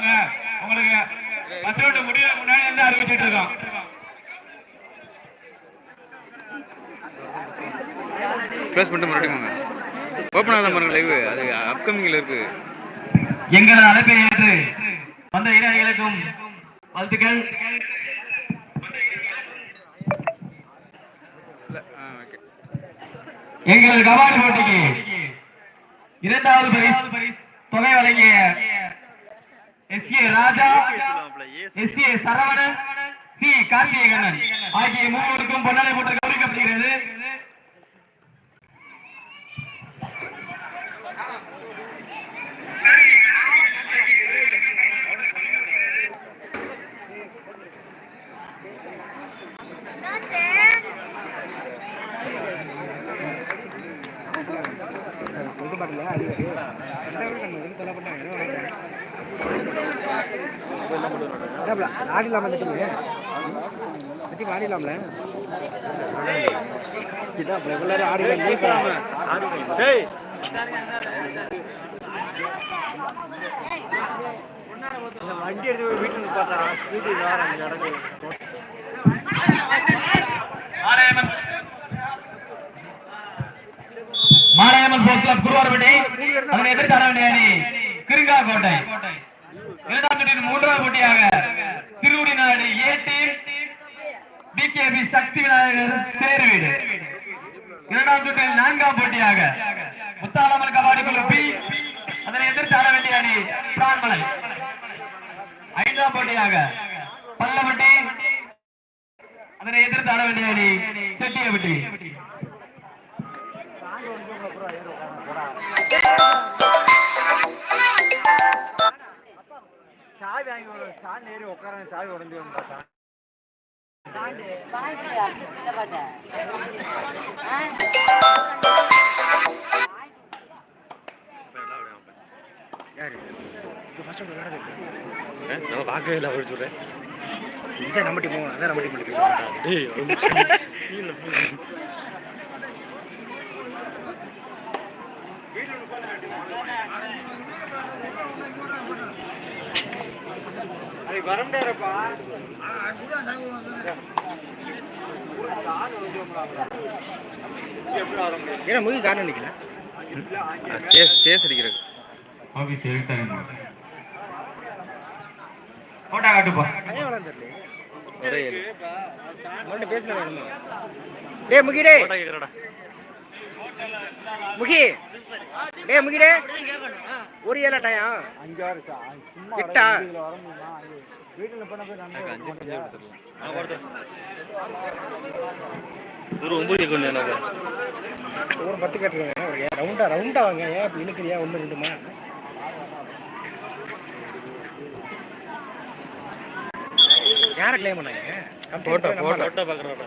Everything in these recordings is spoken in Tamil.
வாங்க உங்களுக்கு பஸ் ரவுண்ட் முன்னாடி வந்து அறிவிச்சிட்டு இருக்கோம். க்ளோஸ் பண்ணிட்டு மறுபடியும் வாங்க ஓப்பன் ஆகாத பாருங்க லைவ் அது அப்கமிங்ல இருக்கு. எங்களது அழைப்பை ஏற்று வந்த இளைஞர்களுக்கும் வாழ்த்துக்கள். எங்களது கபாடி போட்டிக்கு இரண்டாவது பரிசு தொகை வழங்கிய S A Raja S A Saravanan C Karthikeyan. ஆகிய மூவருக்கும் பொன்னாடை போட்டு கௌரவிக்கப்படுகிறது. ஆடிலாமா தட்டி தட்டி ஆடிலாம்ல இதான் ரெகுலர் ஆடிலாம் டேய் வண்டி எடுத்து போய் வீட்டுக்கு பார்த்தா வீட்டுக்கு வேற இடங்கு மாலையம்மன் மாலையம்மன் போஸ்ட் கிளப் குருவார்பட்டி. அதனை எதிர்த்தாட வேண்டிய அணி கிருங்கா கோட்டை. இரண்டாம் மூன்றாவது போட்டியாக சிறுகுடி நாடு ஏ டீம் டிகேபி சக்தி விநாயகர் சேர்வீடு இரண்டாம் சுற்றில் நான்காம் போட்டியாக முத்தாலம்மன் கபாடி குழு பி. அதனை எதிர்த்து ஆட வேண்டிய அணி பிரான்மலை ஐந்தாம் போட்டியாக பல்லவட்டி. அதனை எதிர்த்து ஆட வேண்டிய அணி செட்டியப்பட்டி சாவி வாங்கி சாவி ஏறி உட்கார சாவி உடஞ்சி வந்து பார்த்தா நம்ம பார்க்கவே இல்லை அப்படி சொல்றேன் இதான் நம்ம டீம் அதான் நம்ம டீம் டேய் ஒரு நிமிஷம் கீழே போய் அது வர முடியாதுப்பா ஏன்னா முகி காரணம் நிக்கல சேஸ் சேஸ் அடிக்கிறது ஆபீஸ் எழுத்தாங்க போட்டா காட்டுப்பா பையன் வளர்ந்து தெரியல ஒரே ஏழு. உங்கள்ட்ட பேசுறேன் என்னமோ டேய் முகி. டேய் போட்டா ஒரு ஏழா டயம். அஞ்சு ஆறு சும்மா வீட்டுல போய் ஒரு ஒரு பத்து கேட்டுருங்க ரவுண்டா ரவுண்டா வாங்க. ஏன் இப்ப இழுக்கிறியா? ஒன்று ரெண்டுமா? யாரை கிளைம் பண்ணாங்க? Photo photo photo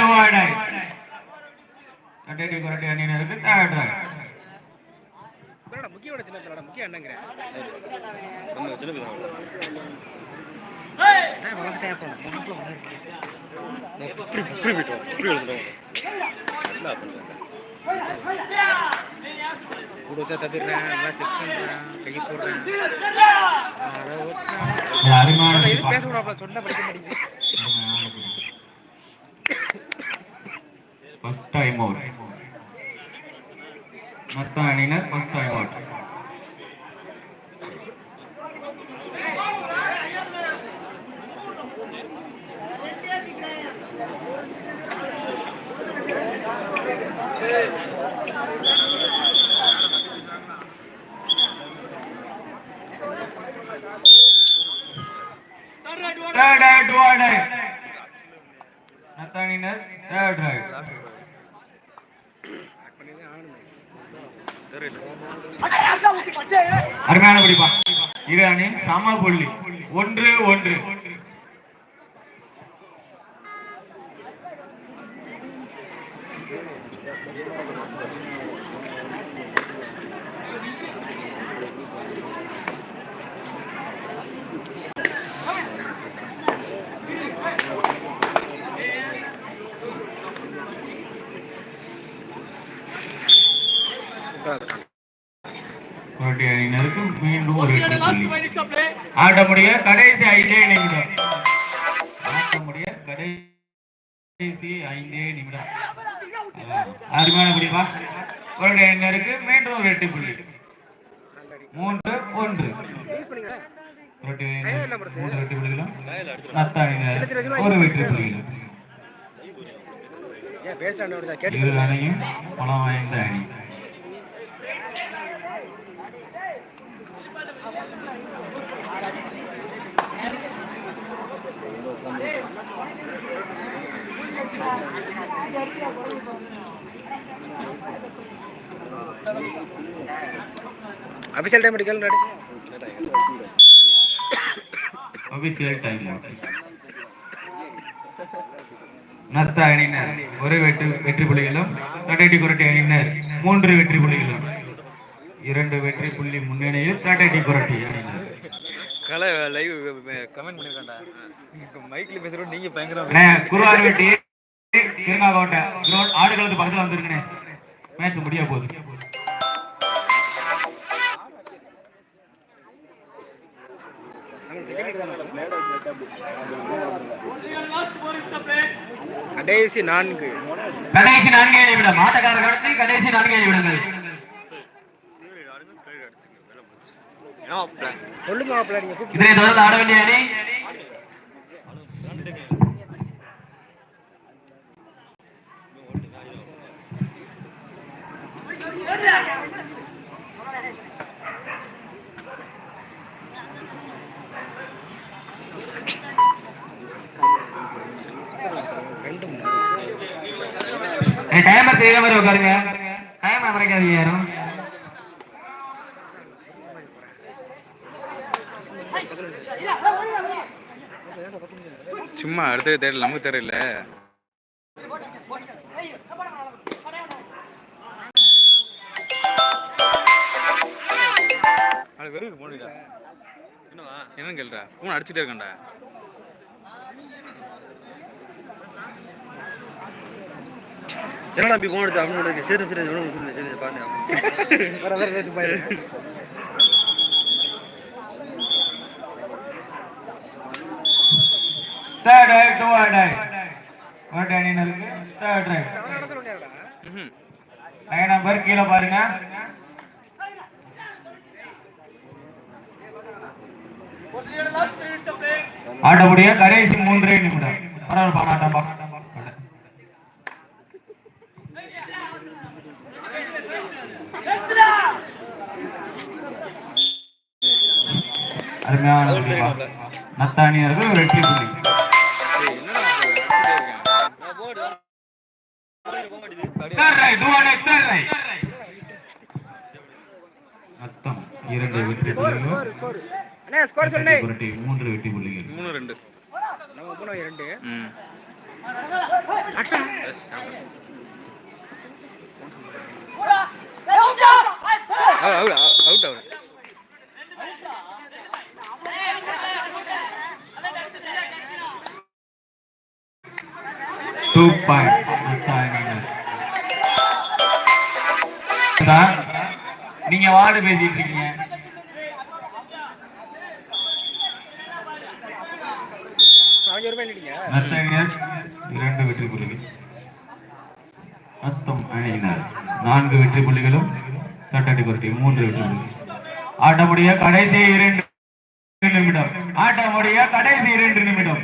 two right கண்டேடி குரட்டி அணியினருக்கு தேர்ட் ரைட் என்னடா முக்கியோட சின்ன முக்கிய வளர்த்து இப்படி இப்படி போயிட்டோம் இப்படி எழுதுறோம் என்ன பண்ணுறது கூட வச்சா தப்பிடுறேன் எல்லாம் செக் பண்ணுறேன் கை போடுறேன் பேசக்கூடாது சொன்னா படிக்க மாட்டேங்குது. ஃபர்ஸ்ட் டைம் அவுட் மொத்த அணியினர் first time out third at one at. நத்தானினர் third right. அருமையான பிடிப்பா இரு அணி சம புள்ளி ஒன்று ஒன்று அணியினருக்கு மீண்டும் ஒரு ஆட்டமுடைய கடைசி ஐந்தே நிமிடம். ஆட்டமுடைய கடைசி ஐந்தே நிமிடம். அருமையான அணியினருக்கு மீண்டும் ஒரு புள்ளி. மூன்று ஒன்று. இரு அணியும் பலம் வாய்ந்த அணி. அபிஷியல் டைம் எடுக்கல அபிஷியல் டைம் நத்த அணியினர் ஒரு வெற்றி வெற்றி புள்ளிகளும் தட்டடி குரட்டை அணியினர் மூன்று வெற்றி புள்ளிகளும் இரண்டு வெற்றி புள்ளி முன்னணியில் தட்டடி குரட்டை அணியினர் கலை லைவ் கமெண்ட் பண்ணிருக்கேன்டா. மைக்கில் பேசுறோம் நீங்க பயங்கரம் குருவார் வெட்டி திருநாகோட்டை ஆடுகளத்து பக்கத்துல வந்துருக்கனே. மேட்ச் முடிய போகுது. கடைசி நான்கு. கடைசி நான்கே நிமிடம் ஆட்டக்காரர்களுக்கு கடைசி நான்கே நிமிடங்கள் சொல்லுங்க மாப்பிள்ள நீங்க கூப்பிட்டு இதனை தொடர்ந்து ஆட வேண்டிய அணி பாருங்க. தெரியாத மாதிரி மறைக்காதீங்க யாரும் சும்மா அடுத்தது தேடல. நமக்கு தெரியல என்னன்னு கேள்றா ஃபோன் அடிச்சுட்டே இருக்கேன்டா. என்ன நம்பி போன் எடுத்து அவனோட சரி சரி சரி பாருங்க பாரு தேர்ட் ரைட் டூ ரைட் அணியினருக்கு தேர்ட் ரைட் நம்பர் கீழே பாருங்க. கடைசி மூன்றே நிமிடம். பரவாயில்ல பாடாட்டம்பா அருமையான வெற்றிப்பா. நத்தானியர்கள் வெற்றி புள்ளி. மொத்தம் இரண்டு வெற்றி புள்ளிகள் மூன்று வெற்றி புள்ளிகள். மூணு ரெண்டு. நம்ம இரண்டு out out out two point sir நீங்க வார்டு பேசிட்டு இருக்கீங்க இரண்டு வெற்றி புள்ளிகள் மொத்தம் அணியினர் நான்கு வெற்றி புள்ளிகளும் தட்டடி குரட்டி மூன்று வெற்றி புள்ளிகள் ஆட்டமுடைய கடைசி இரண்டு நிமிடம் ஆட்டமுடைய கடைசி இரண்டு நிமிடம்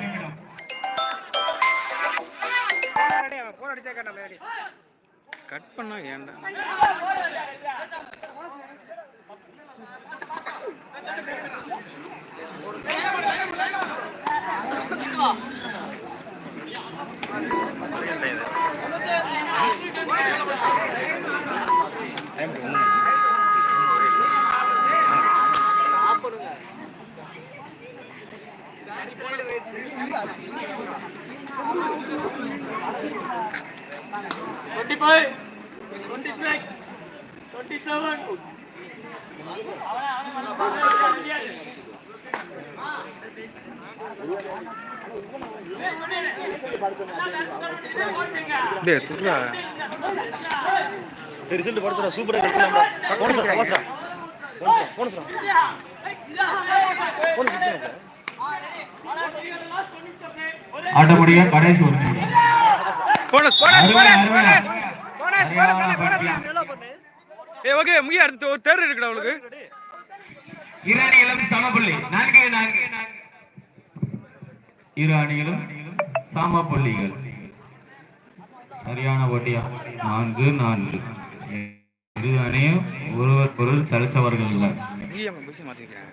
அடிச்சா கட்ட மாதிரி கட் பண்ணா ஏன்டா சாப்பிடுங்க 25, 26, 27. டேய் துர்ரா டேய் ரிசல்ட் படுத்துறா சூப்பரா கட்டலாம்டா bonus bonus bonus bonus bonus ஆட்டமுடிய கடைசி ஒரு நிமிடம் போனஸ் அருமை, அருமை. போனஸ் சரியான போனஸ் பட்டியா. ஏ ஓகே முகிய அடுத்து ஒரு தேர் இருக்குடா அவளுக்கு இரு அணிகளும் சமப்புள்ளி நான்கு நான்கு இரு அணிகளும் சமப்புள்ளிகள் சரியான போட்டியா நான்கு நான்கு இரு அணியும் ஒருவர் பொருள் சலிச்சவர்கள் இல்லை மாத்திக்கிறேன்